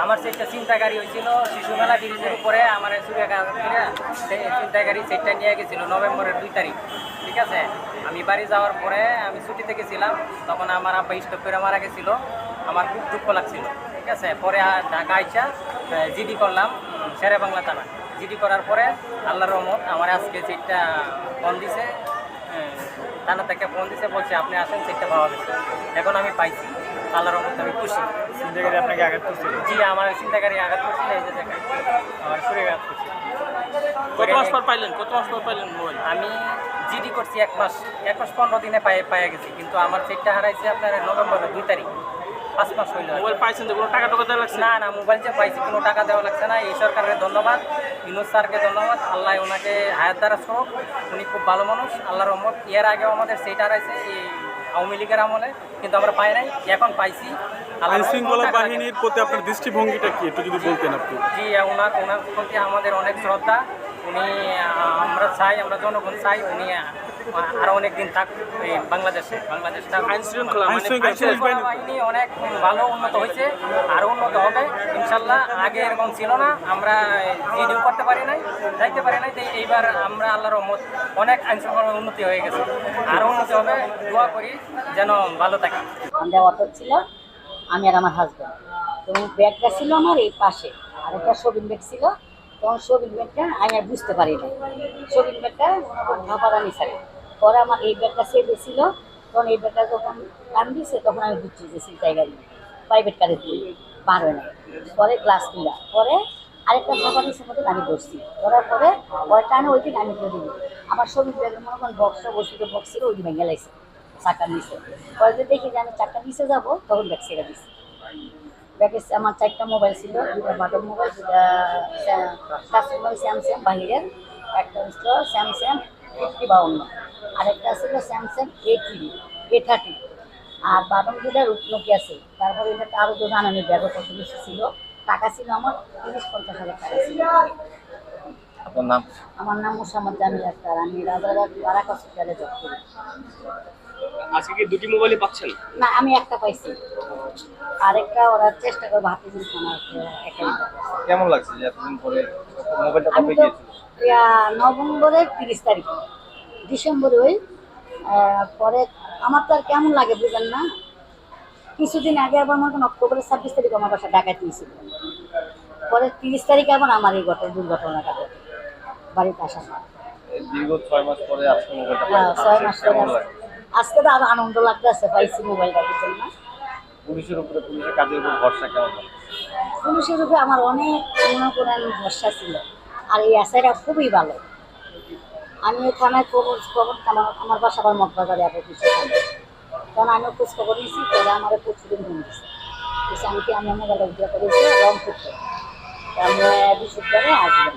আমার সেটটা চিন্তাকারী হয়েছিল, শিশু মেলা ব্রিজের উপরে আমার চিন্তাকারী সেটটা নিয়ে গেছিল নভেম্বরের দুই তারিখ, ঠিক আছে? আমি বাড়ি যাওয়ার পরে আমি ছুটিতে গেছিলাম তখন আমার আব্বা স্টপ করে মারা গেছিল, আমার খুব দুঃখ লাগছিল, ঠিক আছে? পরে ঢাকা আইসা জিডি করলাম, শেরে বাংলা থানা। জিডি করার পরে আল্লাহ রহমত, আমার আজকে সেটটা ফোন দিছে থানা থেকে ফোন দিছে, বলছে, আপনি আসেন সেটটা পাওয়া গেছে। এখন আমি পাইছি। আল্লাহ রহমতে আমি খুশি। চিন্তাকারী আপনাকে আঘাত করছিল জি আমার চিন্তাকারী আঘাত করছিল এই যে দেখেন আমার শরীরে আঘাত করছিল কত মাস পর পাইলেন? কত মাস পর পাইলেন মোবাইল? আমি জিডি করছি এক মাস এক মাস পনেরো দিনে পায়ে পায়ে গেছি কিন্তু আমার সেটটা হারাইছে আপনার নভেম্বরের দুই তারিখ। পাঁচ হইল মোবাইল পাইছেন তো কোনো টাকা টাকা দেওয়া লাগছে? না না মোবাইল যে পাইছি কোনো টাকা দেওয়া লাগছে না। এই সরকারের ধন্যবাদ স্যারকে ধন্যবাদ। আল্লাহ ওনাকে হায়াত দ্বারা হোক উনি খুব ভালো মানুষ আল্লাহ রহমত। এর আগেও আমাদের এই আওয়ামী লীগের আমলে কিন্তু আমরা পাই নাই এখন পাইছি। আল্লাহর আইন রহমত শৃঙ্খলা টাকা বাহিনীর প্রতি আপনার দৃষ্টিভঙ্গিটা কি? একটু যদি বলতেন আপনি। জি ওনার ওনার প্রতি আমাদের অনেক শ্রদ্ধা। উনি আমরা চাই আমরা জনগণ চাই উনি আহ, আরও অনেক দিন থাক এই বাংলাদেশে। বাংলাদেশটা মানে বাহিনী অনেক ভালো উন্নত হয়েছে আরও উন্নত হবে। ইনশাল্লাহ আগে এরকম ছিল না আমরা জিডিও করতে পারি নাই যাইতে পারি নাই তাই এইবার আমরা আল্লাহর রহমত অনেক আইন শৃঙ্খলার উন্নতি হয়ে গেছে। আরও উন্নতি হবে দোয়া করি যেন ভালো থাকে। আমরা অটো ছিল আমি আর আমার হাজব্যান্ড তো ব্যাগটা ছিল আমার এই পাশে আর একটা শোবিন ব্যাগ ছিল। তখন শোবিন ব্যাগটা আমি আর বুঝতে পারি না শোবিন ব্যাগটা ভাপারা নিচারে পরে আমার এই ব্যাগটা সেভে ছিল, তখন এই ব্যাগটা যখন টান দিয়েছে তখন আমি বুঝছি যে সেই জায়গায়। প্রাইভেট কারে দিই পার হয় না পরে গ্লাস খুলা পরে আরেকটা নিচের মধ্যে আমি বসছি। ধরার পরে পরে টানে ওই দিন আমি করে দিই আমার শোবিন ব্যাগের মনে করেন বক্সটা বসে বক্স ওই দিন ভেঙে লাগছে চাকার নিচে। পরে দেখি যে আমি চাকার নিচে যাব, তখন ব্যাগ ছেড়ে দিচ্ছি ব্যাগে আমার চারটা মোবাইল ছিল দুটা বাটন মোবাইল দুটা কাস্টমার স্যামসাং বাহিরের একটা ছিল স্যামসাং ফিফটি বাউন্ন আরেকটা ছিল Samsung A three A thirty R button দুটা রূপনকি আছে তারপরে এটা আরও তো জানানি ব্যাগও কত বেশি ছিল? টাকা ছিল আমার তিরিশ পঞ্চাশ হাজার টাকা ছিল। আপনার নাম? আমার নাম মোসাম্মদ জামিল আক্তার। আমি রাজারবাগ বারাক হসপিটালে জব করি। আজকে কি দুটি মোবাইলই পাচ্ছেন? না আমি একটা পাইছি। আরেকটা ওরা চেষ্টা করব হাতে দিন আমার কেমন লাগছে যে এতদিন পরে মোবাইলটা আমি কবে গিয়েছিল ইয়া, নভেম্বরের তিরিশ তারিখ ডিসেম্বরে ওই আহ, পরে আমার তো আর কেমন লাগে বুঝেন না। কিছুদিন আগে আবার আমার কোনো অক্টোবরের ছাব্বিশ তারিখ আমার বাসা ডাকাত নিয়েছিল পরে তিরিশ তারিখে আবার আমার এই ঘটনা দুর্ঘটনাটা ঘটে। বাড়িতে আসার দীর্ঘ ছয় মাস পরে আজকে মোবাইলটা হ্যাঁ, ছয় মাস পরে আস- আজকে তো আরও আনন্দ লাগতেছে পাইছি মোবাইলটা বুঝছেন না পুলিশের উপরে পুলিশের কাজের উপর ভরসা কেমন পুলিশের উপরে আমার অনেক মনে করেন ভরসা ছিল আর এই আশাটা খুবই ভালো। আমি থানায় খবর খবর আমার আমার বাসা আবার মগবাজারে আগে কিছু তখন আমি খোঁজ খবর নিয়েছি পরে আমার প্রচুর ফোন দিচ্ছে বলছে আমি কি আমি মোবাইলটা উদ্ধার করেছি রংপুর থেকে? তো আমরা বিশুদ্ধভাবে আসবেন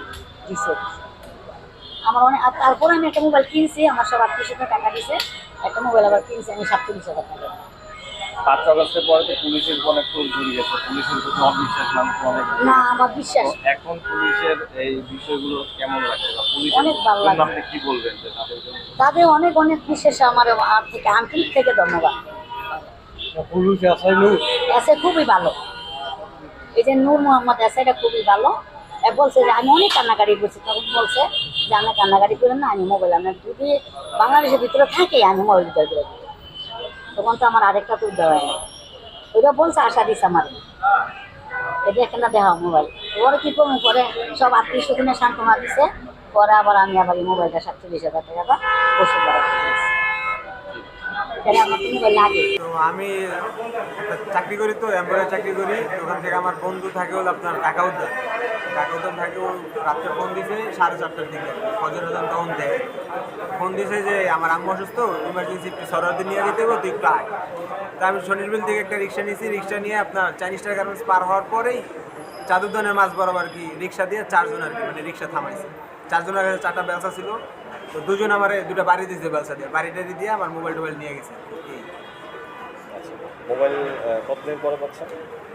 দিছে আমার অনেক আর তারপরে আমি একটা মোবাইল কিনছি আমার সব আত্মীয় টাকা দিছে। একটা মোবাইল আবার কিনছি আমি সাতচল্লিশ হাজার টাকা। পাঁচ আগস্টের পরে তো পুলিশের উপর অনেক তোর ঘুরে গেছে। পুলিশের প্রতি অবিশ্বাস মানুষ অনেক। না আমার বিশ্বাস এখন পুলিশের এই বিষয়গুলো কেমন লাগে বা অনেক ভালো লাগে। আপনি কি বলবেন যে তাদের অনেক অনেক বিশেষ আমার আর থেকে আন্তরিক থেকে ধন্যবাদ। পুলিশ আসাইলো এসে খুবই ভালো। এই যে নূর মোহাম্মদ এসে এটা খুবই ভালো। বলছে যে আমি অনেক কান্নাকাটি করছি। তখন বলছে যে আমি কান্নাকাটি করেন না, আমি মোবাইল আপনার যদি বাংলাদেশের ভিতরে থাকে, আমি মোবাইল ভিতরে করে তখন তো আমার আরেকটা তো দেওয়া হয়। ওইটা বলছে আশা দিছে আমার। এটা এখানে দেখা মোবাইল ওরা কি করব? পরে সব আত্মীয় স্বজনের সান্ত্বনা দিছে। পরে আবার আমি আবার এই মোবাইলটা সাতচল্লিশ হাজার টাকা ওষুধ দেওয়া আমার তো আমি চাকরি করি তো এমপ্লয়ের চাকরি করি। ওখান থেকে আমার বন্ধু থাকে হলো আপনার ঢাকা উদ্যান ঢাকা উদ্যান রাত্রে ফোন দিছে সাড়ে চারটার দিকে। ফজর হাজার তখন দেয়। ফোন দিছে যে আমার আম্মু অসুস্থ ইমার্জেন্সি একটু সরহদি নিয়ে যেতে হবে তুই একটু আয়। তা আমি শনিরবিল থেকে একটা রিক্সা নিয়েছি রিক্সা নিয়ে আপনার চাইনিজ গার্মেন্টস পার হওয়ার পরেই চাদুরদনের মাছ বরাবর কি রিক্সা দিয়ে চারজন আর কি মানে রিক্সা থামাইছে। চারজনের কাছে চারটা ব্যবসা ছিল। তো দুজন আমার দুটো বাড়ি দিয়েছে ব্যবসা দিয়ে। বাড়ি টাড়ি দিয়ে আমার মোবাইল টোবাইল নিয়ে গেছে। মোবাইল কতদিন পরে পাচ্ছেন?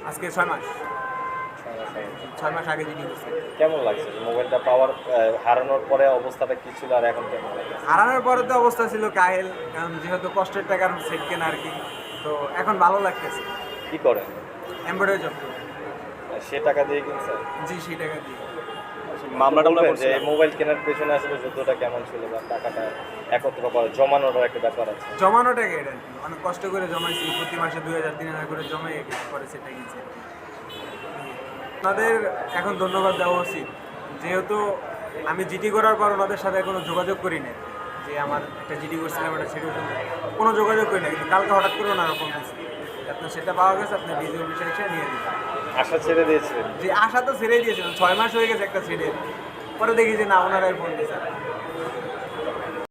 আজকে ছয় মাস। ছয় মাস আগে কেমন লাগছে? মোবাইলটা পাওয়ার হারানোর পরে অবস্থাটা কি ছিল আর এখন কেমন হারানোর পরে তো অবস্থা ছিল কাহেল কারণ যেহেতু কষ্টের টাকার সেট কেনা আর কি তো এখন ভালো লাগতেছে। কি করেন? এমব্রয়ডারি জব সে টাকা দিয়ে জি সেই টাকা দিয়ে। মামলাটা যে মোবাইল কেনার পেছনে আসলে যুদ্ধটা কেমন ছিল বা টাকাটা একত্র করা জমানোর একটা ব্যাপার আছে। জমানো এটা অনেক কষ্ট করে জমাইছি প্রতি মাসে দুই হাজার তিন হাজার করে জমাই পরে সেটা কিনছে ওনাদের এখন ধন্যবাদ দেওয়া উচিত। যেহেতু আমি জিডি করার পর ওনাদের সাথে কোনো যোগাযোগ করি না যে আমার একটা জিডি করছিলাম একটা সেটা কোনো যোগাযোগ করি না কিন্তু কালকে হঠাৎ করে ওনারা ফোন দিচ্ছে আপনার সেটা পাওয়া গেছে আপনি ডিজি অফিসে এসে নিয়ে দিবেন আশা ছেড়ে দিয়েছিলেন। যে আশা তো ছেড়েই দিয়েছিলাম। ছয় মাস হয়ে গেছে একটা ছেড়ে। পরে দেখি যে না ওনারাই ফোন দিয়েছে